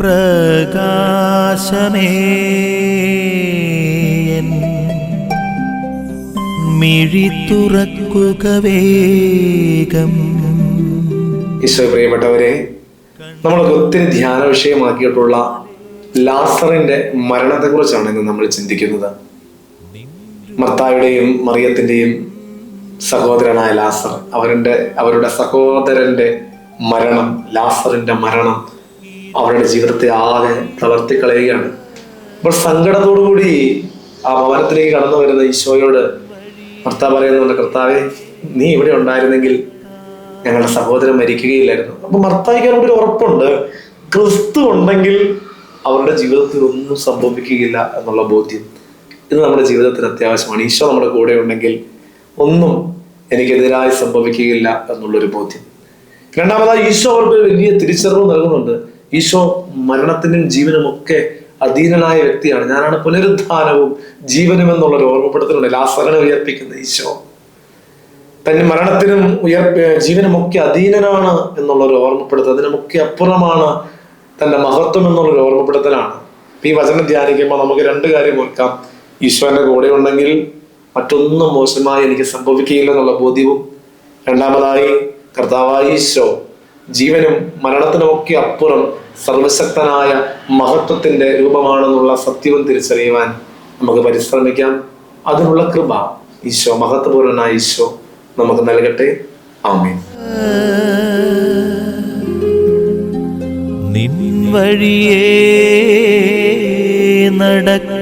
പ്രകാശമേ. തുറക്കുക വേഗം. ഈശോ പ്രിയപ്പെട്ടവരെ നമ്മൾ ഒത്തിരി ധ്യാന വിഷയമാക്കിയിട്ടുള്ള ലാസറിന്റെ മരണത്തെക്കുറിച്ചാണ് ഇന്ന് നമ്മൾ ചിന്തിക്കുന്നത്. മർത്തായുടെയും മറിയത്തിന്റെയും സഹോദരനായ ലാസർ അവരുടെ അവരുടെ സഹോദരന്റെ മരണം ലാസറിന്റെ മരണം അവരുടെ ജീവിതത്തെ ആകെ തളർത്തി കളയുകയാണ്. അപ്പോൾ സങ്കടത്തോടുകൂടി ആ ഭവനത്തിലേക്ക് കടന്നു വരുന്ന ഈശോയോട് ഭർത്താവ് പറയുന്നുണ്ട് കർത്താവെ നീ ഇവിടെ ഉണ്ടായിരുന്നെങ്കിൽ ഞങ്ങളുടെ സഹോദരൻ മരിക്കുകയില്ലായിരുന്നു. അപ്പൊ മർത്തായിക്ക് അവരുടെ ഉറപ്പുണ്ട്. ക്രിസ്തു ഉണ്ടെങ്കിൽ അവരുടെ ജീവിതത്തിൽ ഒന്നും സംഭവിക്കുകയില്ല എന്നുള്ള ബോധ്യം ഇത് നമ്മുടെ ജീവിതത്തിന് അത്യാവശ്യമാണ്. ഈശോ നമ്മുടെ കൂടെ ഉണ്ടെങ്കിൽ ഒന്നും എനിക്കെതിരായി സംഭവിക്കുകയില്ല എന്നുള്ളൊരു ബോധ്യം. രണ്ടാമതായി ഈശോ അവർക്ക് വലിയ തിരിച്ചറിവ് നൽകുന്നുണ്ട്. ഈശോ മരണത്തിനും ജീവനും ഒക്കെ അധീനനായ വ്യക്തിയാണ്. ഞാനാണ് പുനരുദ്ധാനവും ജീവനും എന്നുള്ള ഒരു ഓർമ്മപ്പെടുത്തലുണ്ട്. ലാസറിനെ ഉയർപ്പിക്കുന്ന ഈശോ. തന്നെ മരണത്തിനും ഉയർ ജീവനുമൊക്കെ അധീനനാണ് എന്നുള്ളൊരു ഓർമ്മപ്പെടുത്തൽ അതിനുമൊക്കെ അപ്പുറമാണ് തന്റെ മഹത്വം എന്നുള്ളൊരു ഓർമ്മപ്പെടുത്തലാണ്. ഈ വചനം ധ്യാനിക്കുമ്പോൾ നമുക്ക് രണ്ട് കാര്യം ഓർക്കാം. ഈശോന്റെ കൂടെ ഉണ്ടെങ്കിൽ മറ്റൊന്നും മോശമായി എനിക്ക് സംഭവിക്കുകയില്ല എന്നുള്ള ബോധ്യവും. രണ്ടാമതായി കർത്താവായ ഈശോ ജീവനും മരണത്തിനുമൊക്കെ അപ്പുറം സർവശക്തനായ മഹത്വത്തിന്റെ രൂപമാണെന്നുള്ള സത്യവും തിരിച്ചറിയുവാൻ നമുക്ക് പരിശ്രമിക്കാം. അതിനുള്ള കൃപ ഈശോ മഹത്വപൂർണനായ ഈശോ നമുക്ക് നൽകട്ടെ. ആമീൻ. നിൻ വഴിയേ നടക്ക